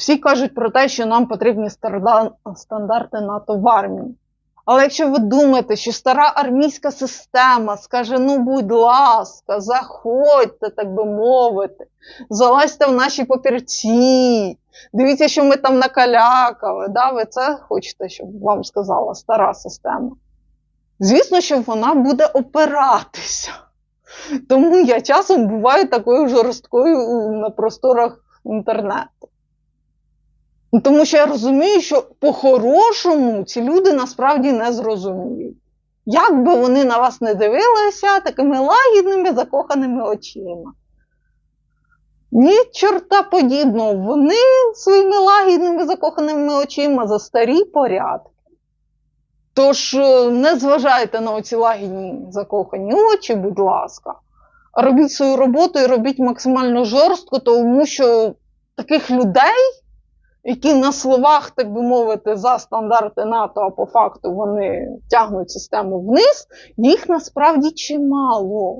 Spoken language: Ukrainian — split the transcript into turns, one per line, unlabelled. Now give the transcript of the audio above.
Всі кажуть про те, що нам потрібні стандарти НАТО в армії. Але якщо ви думаєте, що стара армійська система скаже: ну, будь ласка, заходьте, так би мовити, залазьте в наші папірці, дивіться, що ми там накалякали. Да? Ви це хочете, щоб вам сказала стара система? Звісно, що вона буде опиратися. Тому я часом буваю такою жорсткою на просторах інтернету. Тому що я розумію, що по-хорошому ці люди насправді не зрозуміють. Як би вони на вас не дивилися такими лагідними, закоханими очима. Ні, чорта подібного, вони своїми лагідними закоханими очима за старі порядки. Тож е, не зважайте на оці лагідні закохані очі, будь ласка. Робіть свою роботу і робіть максимально жорстко, тому що таких людей, які на словах, так би мовити, за стандарти НАТО, а по факту вони тягнуть систему вниз, їх насправді чимало.